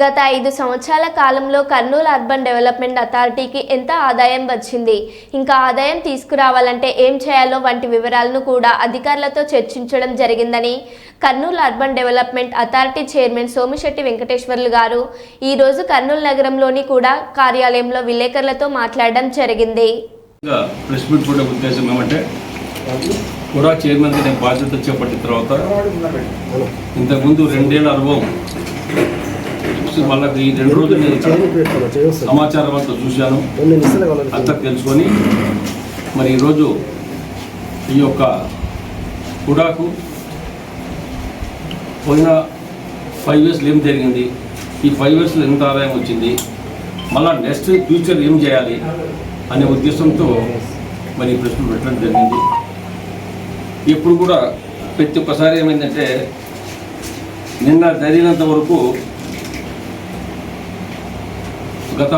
గత ఐదు సంవత్సరాల కాలంలో కర్నూలు అర్బన్ డెవలప్మెంట్ అథారిటీకి ఎంత ఆదాయం వచ్చింది? ఇంకా ఆదాయం తీసుకురావాలంటే ఏం చేయాలో వంటి వివరాలను కూడా అధికారులతో చర్చించడం జరిగిందని Kurnool urban development authority chairman Somisetti Venkateswarlu garu ఈరోజు కర్నూలు నగరంలోని కూడా కార్యాలయంలో విలేకరులతో మాట్లాడడం జరిగింది. ప్రెస్ మీట్ కూడా ఉద్దేశం ఏమంటే కూడా చైర్మన్గా నేను బాధ్యత చేపట్టిన తర్వాత ఇంతకుముందు రెండేళ్ళ అనుభవం వాళ్ళకి ఈ రెండు రోజులు నేను సమాచారం అంతా చూశాను. అంతా తెలుసుకొని మరి ఈరోజు ఈ యొక్క కుడాకు పోయిన ఫైవ్ ఇయర్స్లో ఏం జరిగింది? ఈ ఫైవ్ ఇయర్స్లో ఎంత ఆదాయం వచ్చింది? మళ్ళా నెక్స్ట్ ఫ్యూచర్ ఏం చేయాలి? అనే ఉద్దేశంతో మరి ఈ ప్రశ్న పెట్టడం జరిగింది. ఇప్పుడు కూడా ప్రతి ఒక్కసారి ఏమైందంటే నిన్న జరిగినంత వరకు గత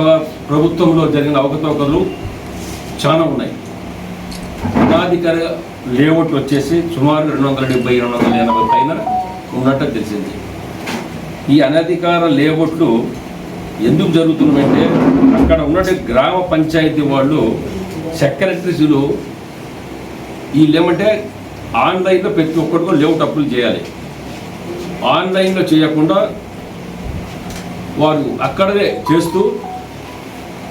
ప్రభుత్వంలో జరిగిన అవకతవకలు చాలా ఉన్నాయి. అనాధికార లేఅవుట్ వచ్చేసి సుమారు రెండు వందల డెబ్బై రెండు వందల ఎనభై పైన ఉన్నట్టు తెలిసింది. ఈ అనధికార లేఅవుట్లు ఎందుకు జరుగుతున్నాయంటే అక్కడ ఉన్నట్టు గ్రామ పంచాయతీ వాళ్ళు సెక్రటరీసులు వీళ్ళేమంటే ఆన్లైన్లో ప్రతి ఒక్కరికి లేఅవుట్ అప్పులు చేయాలి. ఆన్లైన్లో చేయకుండా వారు అక్కడే చేస్తూ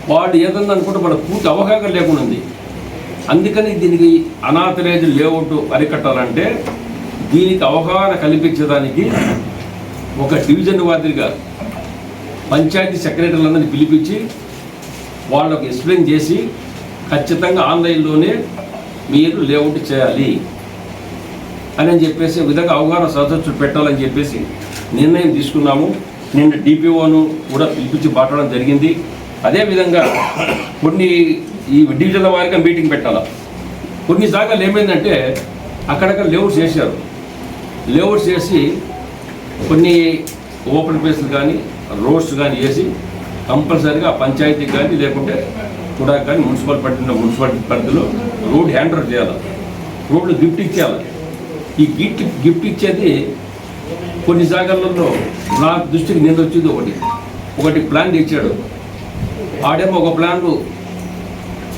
వాడు ఏదన్నా అనుకుంటే వాళ్ళ పూర్తి అవగాహన లేకుండా ఉంది. అందుకని దీనికి అనాథరేజ్ లేఅవుట్ అరికట్టాలంటే దీనికి అవగాహన కల్పించడానికి ఒక డివిజన్ వాదిగా పంచాయతీ సెక్రటరీలందరినీ పిలిపించి వాళ్ళకు ఎక్స్ప్లెయిన్ చేసి ఖచ్చితంగా ఆన్లైన్లోనే మీరు లేఅవుట్ చేయాలి అని అని చెప్పేసి విధంగా అవగాహన సదస్సు పెట్టాలని చెప్పేసి నిర్ణయం తీసుకున్నాము. నిన్న డిపిఓను కూడా పిలిపించి మాట్లాడడం జరిగింది. అదేవిధంగా కొన్ని ఈ డివిజన్ల వారిగా మీటింగ్ పెట్టాలి? కొన్ని జాగాలు ఏమైందంటే అక్కడక్కడ లేఅవుట్స్ చేశారు. లేఅవుట్స్ చేసి కొన్ని ఓపెన్ ప్లేస్లు కానీ రోడ్స్ కానీ వేసి కంపల్సరీగా పంచాయతీకి కానీ లేకుంటే కూడా కానీ మున్సిపల్ పట్టిన మున్సిపాలిటీ పరిధిలో రోడ్ హ్యాండ్ ఓవర్ చేయాలి రోడ్లు గిఫ్ట్ ఇచ్చేయాలి? ఈ గిఫ్ట్ గిఫ్ట్ ఇచ్చేది కొన్ని జాగాలలో నా దృష్టికి నేను వచ్చింది ఒకటి. ఒకటి ప్లాన్ ఇచ్చాడు. ఆడేమో ఒక ప్లాన్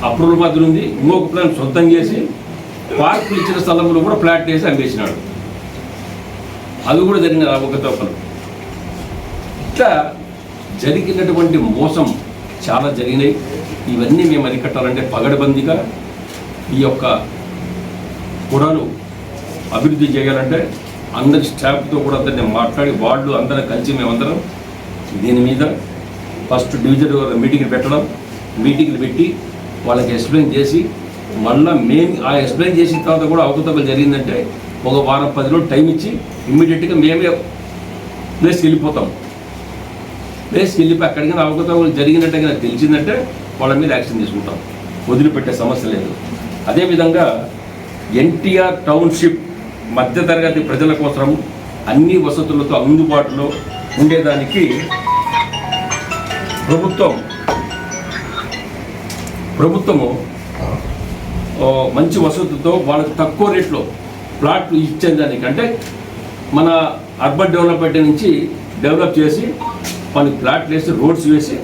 అప్రూవల్ మధ్య ఉంది. ఇంకొక ప్లాన్ సొంతం చేసి పార్కులు ఇచ్చిన స్థలంలో కూడా ఫ్లాట్ వేసి అమ్మేసినాడు. అది కూడా జరిగిన ఒక తప్పలు ఇట్లా జరిగినటువంటి మోసం చాలా జరిగినాయి. ఇవన్నీ మేము అరికట్టాలంటే పగడబందిగా ఈ యొక్క కూడాను అభివృద్ధి చేయాలంటే అందరి స్టాఫ్తో కూడా అందరిని మాట్లాడి వాళ్ళు అందరం కలిసి మేమందరం దీని మీద ఫస్ట్ డివిజన్ మీటింగ్లు పెట్టడం మీటింగ్లు పెట్టి వాళ్ళకి ఎక్స్ప్లెయిన్ చేసి మళ్ళీ మేము ఆ ఎక్స్ప్లెయిన్ చేసిన తర్వాత కూడా అవకతవకలు జరిగిందంటే ఒక వారం పది రోజులు టైం ఇచ్చి ఇమ్మీడియట్గా మేమే ప్లేస్కి వెళ్ళిపోతాం. ప్లేస్కి వెళ్ళిపోయి అక్కడికి అవకతవకలు జరిగినట్టే నాకు తెలిసిందంటే వాళ్ళ మీద యాక్షన్ తీసుకుంటాం. వదిలిపెట్టే సమస్య లేదు. అదేవిధంగా ఎన్టీఆర్ టౌన్షిప్ మధ్యతరగతి ప్రజల కోసం అన్ని వసతులతో అందుబాటులో ఉండేదానికి ప్రభుత్వం. ప్రభుత్వము మంచి వసతులతో వాళ్ళకి తక్కువ రేట్లో ప్లాట్లు ఇచ్చేదానికి అంటే మన అర్బన్ డెవలప్మెంట్ నుంచి డెవలప్ చేసి వాళ్ళకి ప్లాట్లు వేసి రోడ్స్ వేసి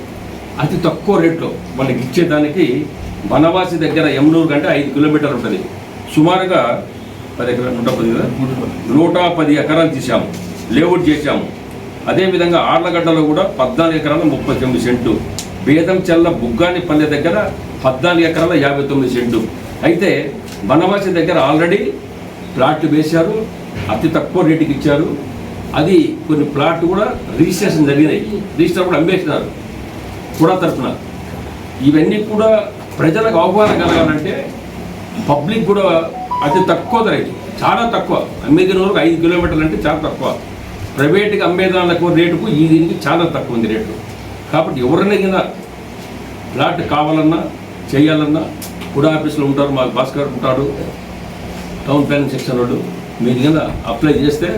అతి తక్కువ రేట్లో వాళ్ళకి ఇచ్చేదానికి వనవాసి దగ్గర ఎమ్నూరు కంటే ఐదు కిలోమీటర్లు ఉంటుంది. సుమారుగా పది ఎకరాలు నూట పది కదా? నూట పది. ఎకరాలు తీసాము లేఅవుట్ చేశాము. అదేవిధంగా ఆర్లగడ్డలో కూడా పద్నాలుగు ఎకరాల ముప్పై తొమ్మిది సెంటు బేదం చెల్ల బుగ్గాని పల్లె దగ్గర పద్నాలుగు ఎకరాల యాభై తొమ్మిది సెంటు. అయితే వనవాసి దగ్గర ఆల్రెడీ ప్లాట్లు వేశారు అతి తక్కువ రేటుకి ఇచ్చారు. అది కొన్ని ప్లాట్లు కూడా రిజిస్ట్రేషన్ జరిగినాయి. రిజిస్టర్ కూడా అమ్మేసినారు కూడా తరఫున ఇవన్నీ కూడా ప్రజలకు అవగాహన కలగాలంటే పబ్లిక్ కూడా అతి తక్కువ ధర చాలా తక్కువ. అమ్మేది వరకు ఐదు కిలోమీటర్లు అంటే చాలా తక్కువ. ప్రైవేట్గా అమ్మేదానికి రేటుకు ఈ దీనికి చాలా తక్కువ ఉంది రేటు. కాబట్టి ఎవరైనా కింద ప్లాట్ కావాలన్నా చేయాలన్నా కూడా ఆఫీస్లో ఉంటారు మా భాస్కర్ ఉంటాడు టౌన్ ప్లానింగ్ సెక్షన్ వాళ్ళు మీరు కింద అప్లై చేస్తే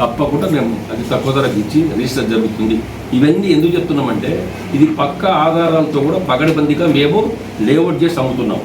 తప్పకుండా మేము అది తక్కువ ధరకు ఇచ్చి రిజిస్టర్ జరుగుతుంది. ఇవన్నీ ఎందుకు చెప్తున్నామంటే ఇది పక్క ఆధారాలతో కూడా పగడబందిగా మేము లేఅవుట్ చేసి అమ్ముతున్నాం.